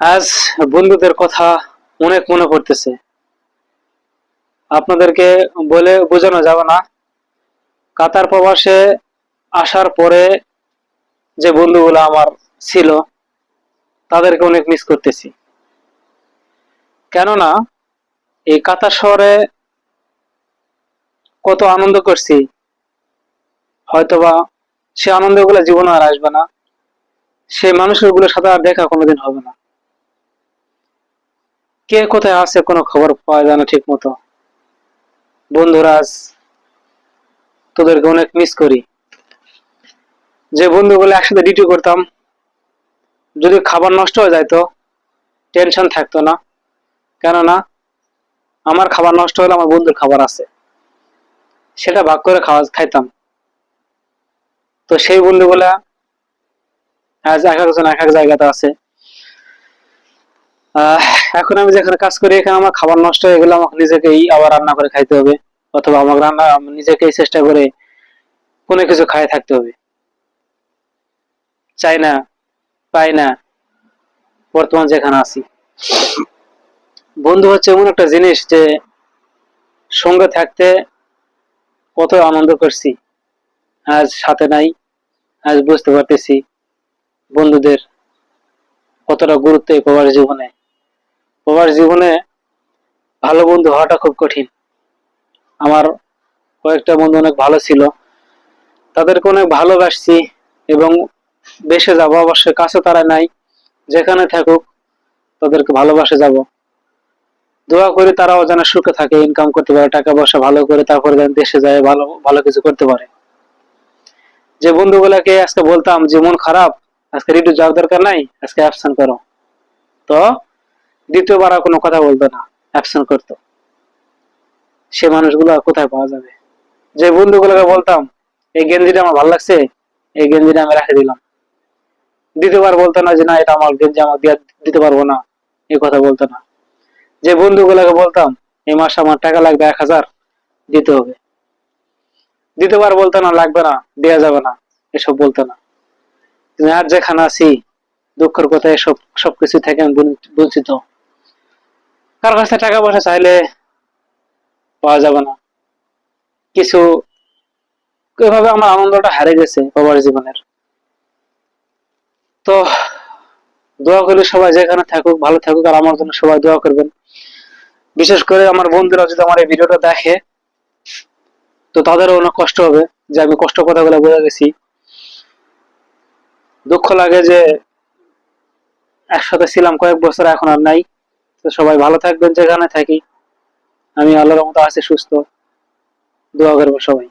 আজ বন্ধুদের কথা অনেক মনে পড়তেছে। আপনাদেরকে বলে বোঝানো যাবে না। কাতার প্রবাসে আসার পরে যে বন্ধুগুলো আমার ছিল, তাদেরকে অনেক মিস করতেছি। কেননা, এই কাতার শহরে কত আনন্দ করছি। হয়তোবা সে আনন্দগুলো জীবনে আর আসবে না। সে মানুষগুলোর সাথে আর দেখা কোনোদিন হবে না। কে কোথায় আছে কোনো খবর পাওয়া যায় না ঠিক মতো বন্ধুরা, আজ তোদেরকে অনেক মিস করি। যে বন্ধুগুলো একসাথে ডিউটি করতাম, যদি খাবার নষ্ট হয়ে যাইতো টেনশন থাকতো না। কেননা, আমার খাবার নষ্ট হলে আমার বন্ধুর খাবার আছে। সেটা ভাগ করে খাওয়া, খাইতাম। তো সেই বন্ধুগুলা আজ এক একজন এক এক জায়গাতে আছে। এখন আমি যেখানে কাজ করি, এখানে আমার খাবার নষ্ট হয়ে গেলে আমাকে নিজেকেই আবার রান্না করে খাইতে হবে, অথবা আমাকে রান্না নিজেকেই চেষ্টা করে কোনো কিছু খায় থাকতে হবে। চাই না, পাই না, বর্তমান যেখানে আছি। বন্ধু হচ্ছে এমন একটা জিনিস যে সঙ্গে থাকতে কত আনন্দ করছি। আজ সাথে নাই, আজ বুঝতে পারতেছি বন্ধুদের কতটা গুরুত্ব এই জীবনে। প্রবাস জীবনে ভালো বন্ধু হওয়াটা খুব কঠিন। আমার কয়েকটা বন্ধু অনেক ভালো ছিল। তাদেরকে অনেক ভালোবাসছি এবং দেশে যাব, অবশ্যই কাছে তারা নাই, যেখানে থাকুক তাদেরকে ভালোবাসে যাব। দোয়া করে তারাও যেন সুখে থাকে ইনকাম করতে পারে, টাকা পয়সা ভালো করে তারপরে যেন দেশে যায়, ভালো ভালো কিছু করতে পারে। যে বন্ধুগুলাকে আজকে বলতাম যে, মন খারাপ, আজকে রিটু যাওয়ার দরকার নাই, আজকে অ্যাবসেন্ট করো। তো দ্বিতীয়বার আর কোনো কথা বলতো না অ্যাবসেন্ট করতো। সে মানুষগুলো আর কোথায় পাওয়া যাবে? যে বন্ধুগুলোকে বলতাম, এই গেঞ্জিটা আমার ভালো লাগছে, এই গেঞ্জিটা আমি রেখে দিলাম। দ্বিতীয়বার বলতো না যে, না, এটা আমার গেঞ্জি আমার দিয়া দিতে পারব না। এই কথা বলতো না। যে বন্ধুগুলোকে বলতাম, এই মাসে আমার টাকা লাগবে এক হাজার, দিতে হবে। দ্বিতীয়বার বলতো না, লাগবে না দেওয়া যাবে না। এসব বলতো না। আর যেখানে আছি, দুঃখের কথা এসব সবকিছু থেকে আমি বঞ্চ- বঞ্চিত। কার কাছে টাকা পয়সা চাইলে পাওয়া যাবে না। কিছু এভাবে আমার আনন্দটা হারে গেছে বাবার জীবনের। তো দোয়া করি সবাই যেখানে থাকুক, ভালো থাকুক আর আমার জন্য সবাই দোয়া করবেন। বিশেষ করে আমার বন্ধুরা যদি আমার এই ভিডিওটা দেখে, তো তাদেরও অনেক কষ্ট হবে যে আমি কষ্ট কথাগুলো বলে গেছি। দুঃখ লাগে যে একসাথে ছিলাম কয়েক বছর, এখন আর নাই। তো সবাই ভালো থাকবেন যেখানে থাকি। আমি আল্লাহর মতো আছি সুস্থ। দোয়া করব সবাই।